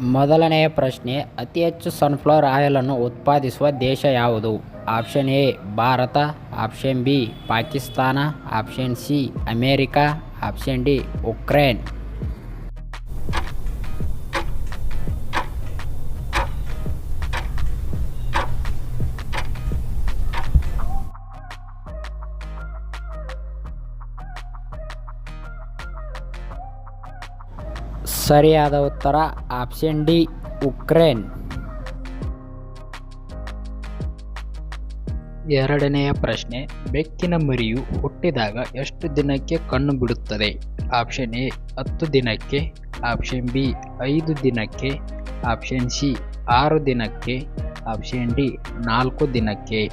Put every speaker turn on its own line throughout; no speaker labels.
ಮೊದಲನೆಯ ಪ್ರಶ್ನೆ, ಅತಿ ಹೆಚ್ಚು ಸನ್ಫ್ಲವರ್ ಆಯಿಲನ್ನು ಉತ್ಪಾದಿಸುವ ದೇಶ ಯಾವುದು? Option A Bharat. Option B Pakistan. Option C America. Option D Ukraine. ಸರಿಯಾದ ಉತ್ತರ, ಆಪ್ಷನ್ ಡಿ, ಉಕ್ರೇನ್. ಎರಡನೆಯ ಪ್ರಶ್ನೆ, ಬೆಕ್ಕಿನ ಮರಿಯು ಹುಟ್ಟಿದಾಗ ಎಷ್ಟು ದಿನಕ್ಕೆ ಕಣ್ಣು ಬಿಡುತ್ತದೆ? ಆಪ್ಷನ್ ಎ, ಹತ್ತು ದಿನಕ್ಕೆ. ಆಪ್ಷನ್ ಬಿ, ಐದು ದಿನಕ್ಕೆ. ಆಪ್ಷನ್ ಸಿ, ಆರು ದಿನಕ್ಕೆ. ಆಪ್ಷನ್ ಡಿ, ನಾಲ್ಕು ದಿನಕ್ಕೆ.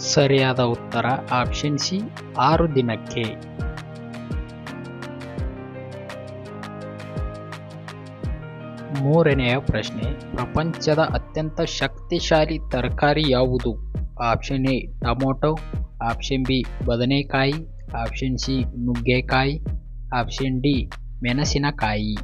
ಸರಿಯಾದ ಉತ್ತರ ಆಪ್ಷನ್ ಸಿ, ಆರು ದಿನಕ್ಕೆ. ಮೂರನೆಯ ಪ್ರಶ್ನೆ, ಪ್ರಪಂಚದ ಅತ್ಯಂತ ಶಕ್ತಿಶಾಲಿ ತರಕಾರಿ ಯಾವುದು? Option A, tomato. Option B, ಬದನೆಕಾಯಿ. ಆಪ್ಷನ್ ಸಿ, ನುಗ್ಗೆಕಾಯಿ. ಆಪ್ಷನ್ ಡಿ, ಮೆಣಸಿನಕಾಯಿ.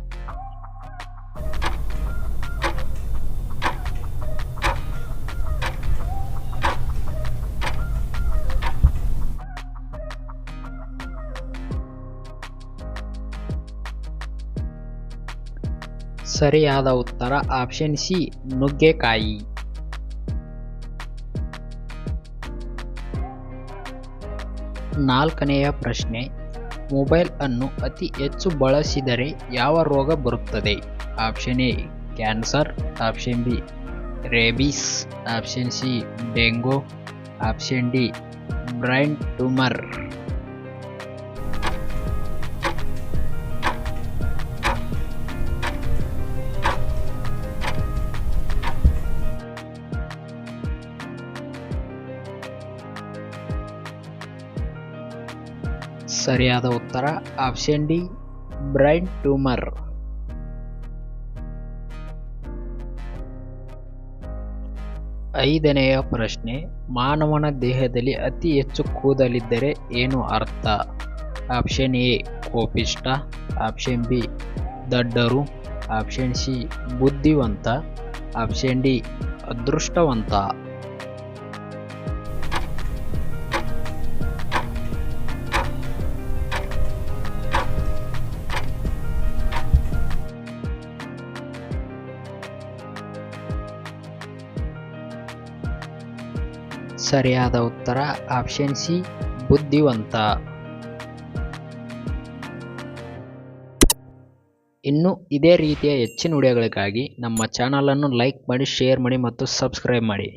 ಸರಿಯಾದ ಉತ್ತರ ಆಪ್ಷನ್ ಸಿ ನುಗ್ಗೆಕಾಯಿ. ನಾಲ್ಕನೆಯ ಪ್ರಶ್ನೆ ಮೊಬೈಲ್ ಅನ್ನು ಅತಿ ಹೆಚ್ಚು ಬಳಸಿದರೆ ಯಾವ ರೋಗ ಬರುತ್ತದೆ? Option A cancer option B rabies option C dengue option D brain tumour ಸರಿಯಾದ ಉತ್ತರ ಆಪ್ಷನ್ ಡಿ ಬ್ರೈನ್ ಟ್ಯೂಮರ್ ಐದನೆಯ ಪ್ರಶ್ನೆ, ಮಾನವನ ದೇಹದಲ್ಲಿ ಅತಿ ಹೆಚ್ಚು ಕೂದಲಿದ್ದರೆ ಏನು ಅರ್ಥ? ಆಪ್ಷನ್ ಎ ಕೋಪಿಷ್ಟ ಆಪ್ಷನ್ ಬಿ ದಡ್ಡರು. ಆಪ್ಷನ್ ಸಿ ಬುದ್ಧಿವಂತ. ಆಪ್ಷನ್ ಡಿ ಅದೃಷ್ಟವಂತ. ಸರಿಯಾದ ಉತ್ತರ ಆಪ್ಷನ್ ಸಿ ಬುದ್ಧಿವಂತ. ಇನ್ನು ಇದೇ ರೀತಿಯ ಹೆಚ್ಚಿನ ವಿಡಿಯೋಗಳಿಗಾಗಿ ನಮ್ಮ ಚಾನಲನ್ನು ಲೈಕ್ ಮಾಡಿ ಶೇರ್ ಮಾಡಿ ಮತ್ತು ಸಬ್ಸ್ಕ್ರೈಬ್ ಮಾಡಿ.